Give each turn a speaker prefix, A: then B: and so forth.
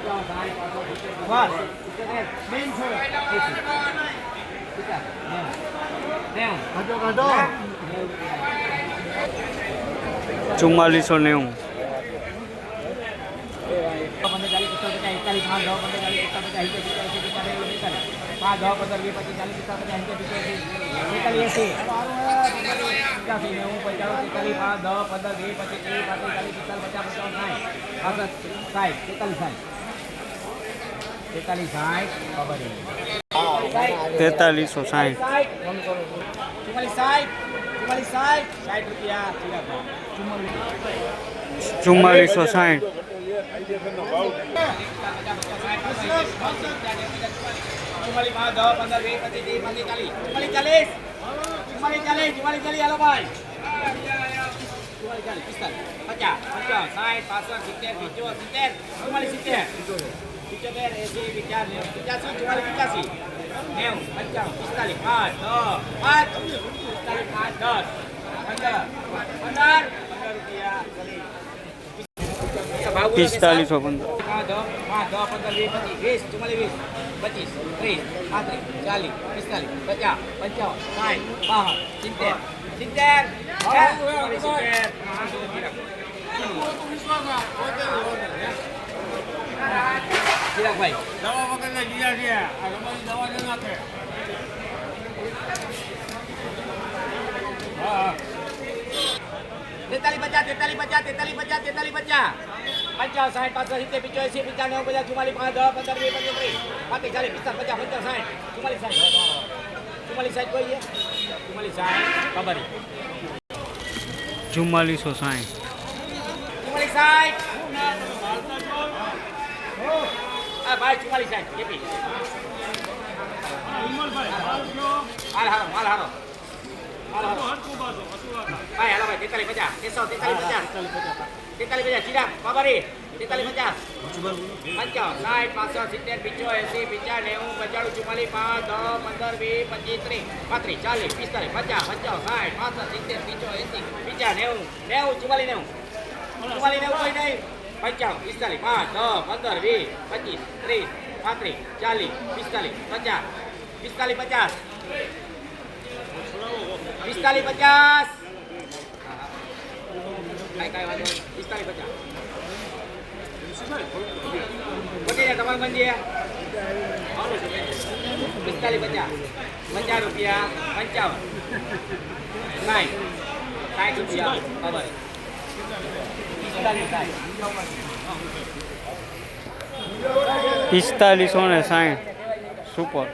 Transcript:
A: જ હરખું છે.
B: ચુમ્માલીસ ચાલીસ પિસ્તાલીસ તેતાલીસ સાઠ ચુમ્માલીસ ચાલીસ. ચુમ્માલીસ ચાલીસ ચુમ્માલીસ ચાલીસ ચુમ્માલીસ ચાલીસ હાલો ભાઈ. ચુમ્માલીસ પચાસ સાઠ પાસઠ સિત્તેર પંચોતેર સિત્તેર ચુમ્માલીસ સિત્તેર પિચોતેર એસી પચાસ પચાસી પચાસી નેવું પંચાણું પિસ્તાલીસ પાંચ દસ પાંચ પિસ્તાલીસ પાંચ દસ પંદર પંદર પંદર રૂપિયા
C: પિસ્તાલીસો પંદર
B: વીસ ચુમ્માલીસ પચીસ ત્રીસ પાંત્રીસ, ચાલીસ પિસ્તાલીસ પચાસ, પંચાવન સાઠ બાવન સિત્તેર સિત્તેર પાંચસો ચિરાગભાઈ
D: દવા વગરના જીયા છે આ રમાની દવા ન નાખે
B: તેતાલીસ પચાસ તેતાલીસ પચાસ તેતાલીસ પચાસ તેતાલીસ પચાસ પંચાવન સાઠ પાસઠ સિત્તેર પિચોએસી પંચાણું પચાસ ચુમ્માલીસ પાંચ દસ પંદર વીસ પચીસ ત્રીસ પાંત્રીસ ચાલીસ પિસ્તાલીસ પચાસ પંચાવન સાઠ ચુમ્માલીસ સાઠ ચુમ્માલીસ સાઠ કોઈ છે ચુમ્માલીસ સાઠ ખબર
C: ચુમ્માલીસો
B: ભાઈ તેતાલીસ પચાસ તેતાલીસ પચાસ તેતાલીસ પચાસ બાબા બાબારી તેતાલીસ પચાસ પંચાવન. સાઠ, પાસઠ, સિત્તેર પીચો એસી પીચાર નેવું, પંચાણું, ચુમ્માલીસ, પાંચ, દસ, પંદર, વીસ, પચીસ, ત્રીસ, પાંત્રીસ, ચાલીસ, પિસ્તાલીસ, પચાસ, પંચાવન, સાઠ, પાસઠ, સિત્તેર પીચો એસી, પંચાવન, નેવું નેવું, ચુમ્માલીસ નેવું. ચુમ્માલીસ, નેવું કોઈ નહીં. પંચાવન, પિસ્તાલીસ, પાંચ, દસ, પંદર, વીસ, પચીસ, ત્રીસ, પાંત્રીસ, ચાલીસ, પિસ્તાલીસ, પચાસ. પિસ્તાલીસ પચાસ. પિસ્તાલીસ, પચાસ. કાંઈ કાંઈ વાંધો પિસ્તાલીસ, પચાસ. જાય તમારે મંદિર પિસ્તાલીસ પચાસ. પચાસ રૂપિયા, પંચાવન. સાઠ સાઠ રૂપિયા, ખબર.
C: પિસ્તાલીસો ને સાઠ સુપર.